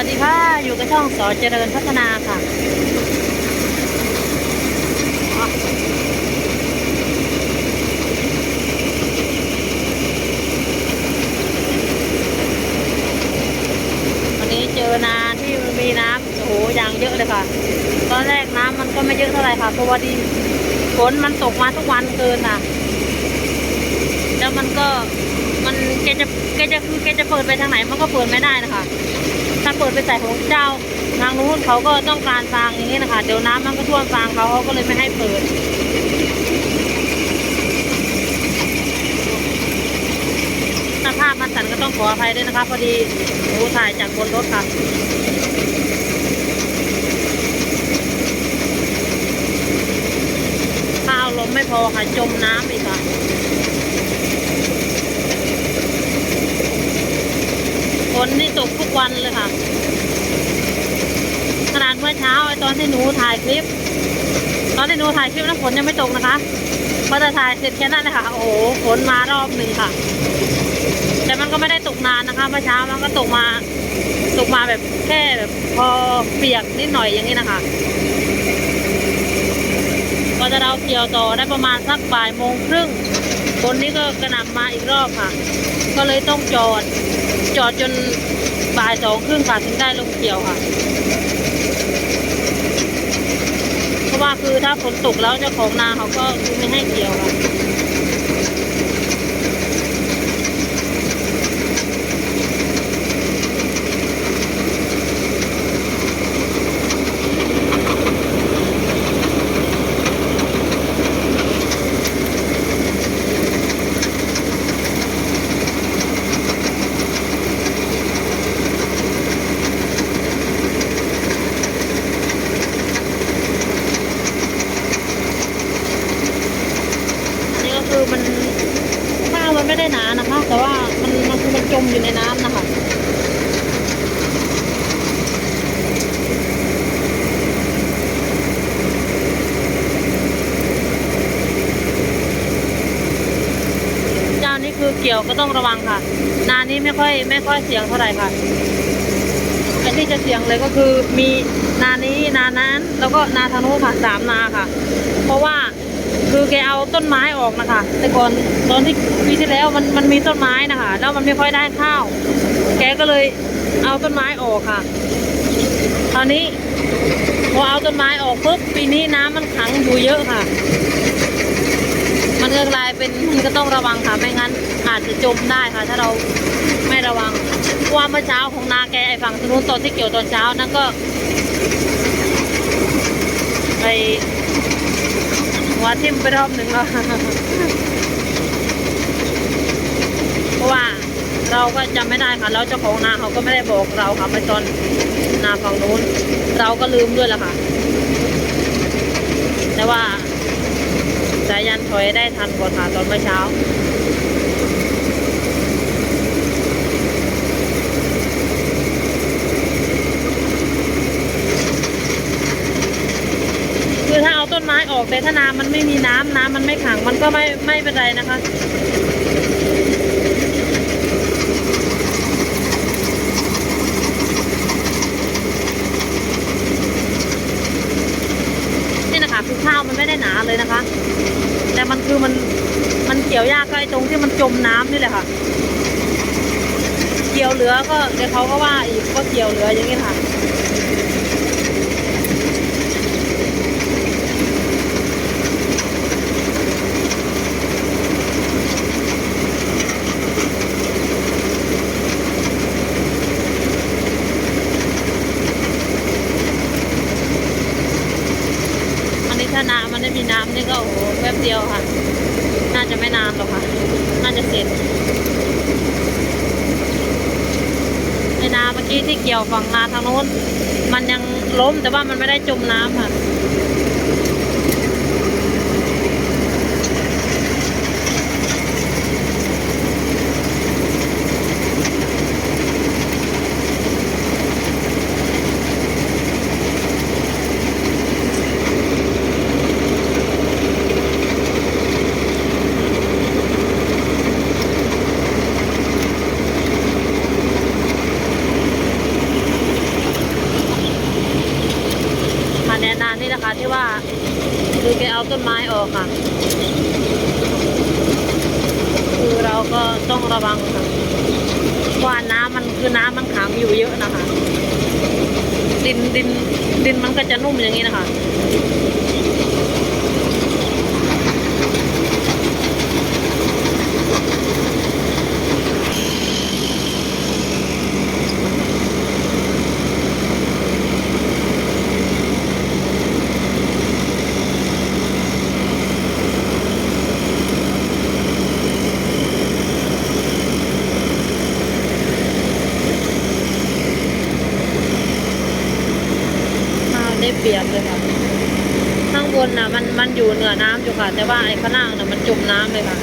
วัสดีค่ะ อยู่กับช่องสอเจริญพัฒนาค่ะวันนี้เจอนาที่มันมีน้ำโอ้โหยางเยอะเลยค่ะ ตอนแรกน้ำมันก็ไม่เยอะเท่าไหร่ค่ะเพราะว่าดีฝนมันตกมาทุกวันเกินอะ แล้วมันก็มันแกจะแกจะคือแกจะเปิดไปทางไหนมันก็เปิดไม่ได้นะคะ ถ้าเปิดไปใส่ของเจ้า ทางนู้นเขาก็ต้องการฟางอย่างนี้นะคะ เดี๋ยวน้ำมันก็ท่วมฟางเขาเขาก็เลยไม่ให้เปิดถ้าภาพมันสั่นก็ต้องขออภัยด้วยนะคะพอดีหนูถ่ายจากบนรถค่ะถ้าเอาลมไม่พอค่ะจมน้ำอีกค่ะ ฝนนี่ตกทุก วันเลยค่ะ ขนาดเมื่อเช้าไอ้ตอนที่หนูถ่ายคลิป ตอนที่หนูถ่ายคลิปนั้นฝนยังไม่ตกนะคะพอจะถ่ายเสร็จแค่นั้นเลยค่ะ โอ้โหฝนมารอบหนึ่งค่ะ แต่มันก็ไม่ได้ตกนานนะคะเมื่อเช้ามันก็ตกมา ตกมาแบบแค่แบบพอเปียกนิดหน่อยอย่างนี้นะคะพอจะเราเกี่ยวต่อได้ประมาณสักบ่ายโมงครึ่งฝนนี้ก็กระหน่ำมาอีกรอบค่ะ ก็เลยต้องจอด จอดจน บ่ายสองครึ่งค่ะถึงได้ลงเกี่ยวค่ะ เพราะว่าคือถ้าฝนตกแล้วเจ้าของนาเขาก็คือไม่ให้เกี่ยวค่ะ คือมันข้าวมันไม่ได้หนานะคะ แต่ว่ามันมันคือมันจมอยู่ในน้ำนะคะเจ้านี้คือเกี่ยวก็ต้องระวังค่ะ นานี้ไม่ค่อยไม่ค่อยเสียงเท่าไหร่ค่ะไอ้ที่จะเสียงเลยก็คือมีนานี้นานั้น แล้วก็นาทางนู้นค่ะสามนาค่ะ เพราะว่า คือแกเอาต้นไม้ออกนะคะ แต่ก่อนตอนที่ปีที่แล้วมันมันมีต้นไม้นะคะ แล้วมันไม่ค่อยได้ข้าว แกก็เลยเอาต้นไม้ออกค่ะ ตอนนี้พอเอาต้นไม้ออกปุ๊บปีนี้น้ำมันขังอยู่เยอะค่ะ มันก็กลายเป็นมันก็ต้องระวังค่ะ ไม่งั้นอาจจะจมได้ค่ะ ถ้าเราไม่ระวังว่าเมื่อเช้าของนาแกไอ้ฝั่งทางนู้นตอนที่เกี่ยวตอนเช้านั้นก็ไป หัวทิ่มไปรอบหนึ่งแล้วเพราะว่าเราก็จำไม่ได้ค่ะแล้วเจ้าของนาเขาก็ไม่ได้บอกเราค่ะเมื่อตอนนาฝั่งนู้น เราก็ลืมด้วยละค่ะ แต่ว่าสายันถอยได้ทันก่อนค่ะตอนเมื่อเช้า คือถ้าเอาต้นไม้ ออกแต่ถ้าน้ำมันไม่มีน้ำน้ำมันไม่ขังมันก็ไม่ไม่เป็นไรนะคะนี่นะคะคือข้าวมันไม่ได้หนาเลยนะคะ แต่มันคือมันมันเกี่ยวยากใก็ไอ้ตรงที่มันจมน้ำนี่แหละค่ะ เกี่ยวเหลือก็เดี๋ยวเขาก็ว่าอีกก็เกี่ยวเหลืออย่างนี้ค่ะ อันนี้ถ้าน้ำ มีน้ำนี่ก็โอ้โหแป๊บเดียวค่ะ น่าจะไม่นานหรอกค่ะ น่าจะเสร็จในนาเมื่อกี้ที่เกี่ยวฝั่งนาทางโน้น มันยังล้มแต่ว่ามันไม่ได้จมน้ำค่ะ น ค่ะที่ว่า คือแกเอาต้นไม้ออกค่ะ คือเราก็ต้องระวังค่ะว่าน้ำมันคือน้ำมันขังอยู่เยอะนะคะ ดินดินดินมันก็จะนุ่มอย่างนี้นะคะ ข้าวได้เปรียบเลยค่ะ ข้างบนน่ะมันมันอยู่เหนือน้ำอยู่ค่ะ แต่ว่าไอ้ข้างล่างน่ะมันจมน้ำเลยค่ะ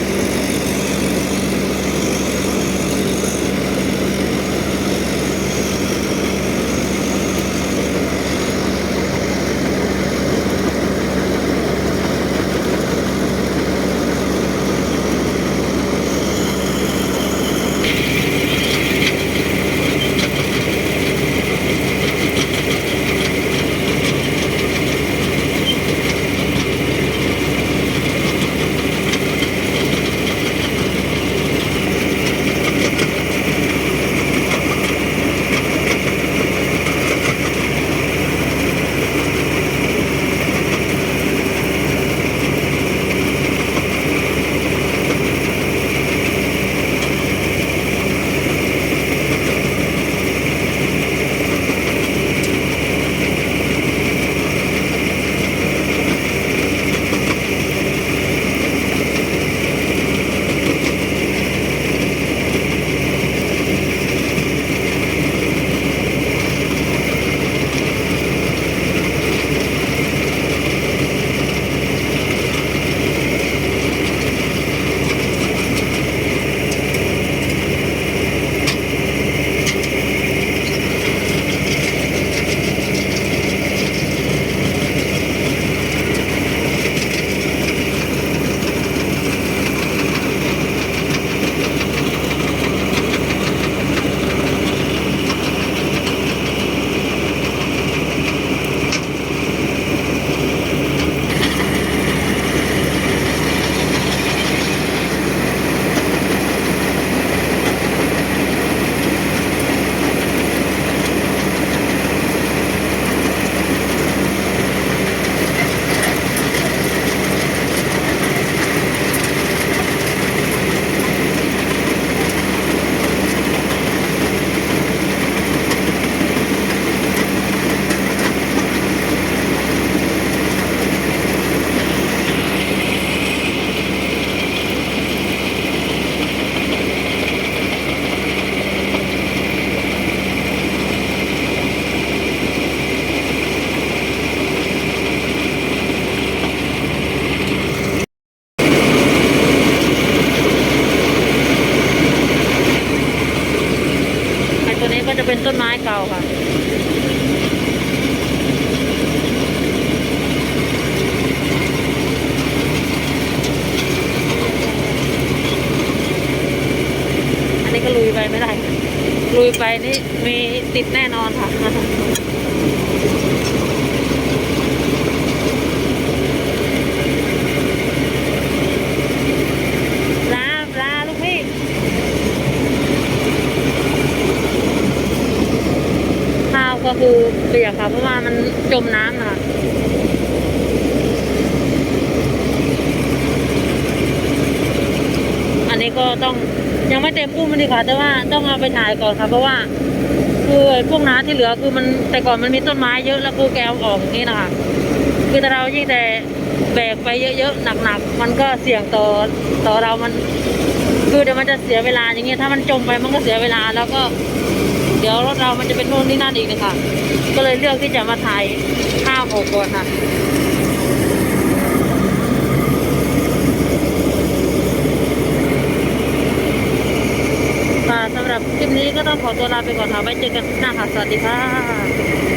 ลุยไปนี่มีติดแน่นอนค่ะลาลาลูกพี่ข้าวก็คือเปียกค่ะเพราะว่ามันจมน้ำนะคะอันนี้ก็ต้อง ยังไม่เต็มอุ้มมันดีค่ะแต่ว่าต้องเอาไปถ่ายก่อนค่ะเพราะว่าคือพวกน้ำที่เหลือคือมันแต่ก่อนมันมีต้นไม้เยอะแล้วคือแกเอาออกอย่างนี้นะคะคือถ้าเรายิ่งแต่แบกไปเยอะๆหนักๆมันก็เสี่ยงต่อต่อเรามัน คือเดี๋ยวมันจะเสียเวลาอย่างเงี้ยถ้ามันจมไปมันก็เสียเวลาแล้วก็ เดี๋ยวรถเรามันจะเป็นนู่นนี่นั่นอีกนะคะก็เลยเลือกที่จะมาถ่ายข้าวโอกก่อนค่ะ นี้ก็ต้องขอตัวลาไปก่อนค่ะไว้เจอกันหน้าค่ะ สวัสดีค่ะ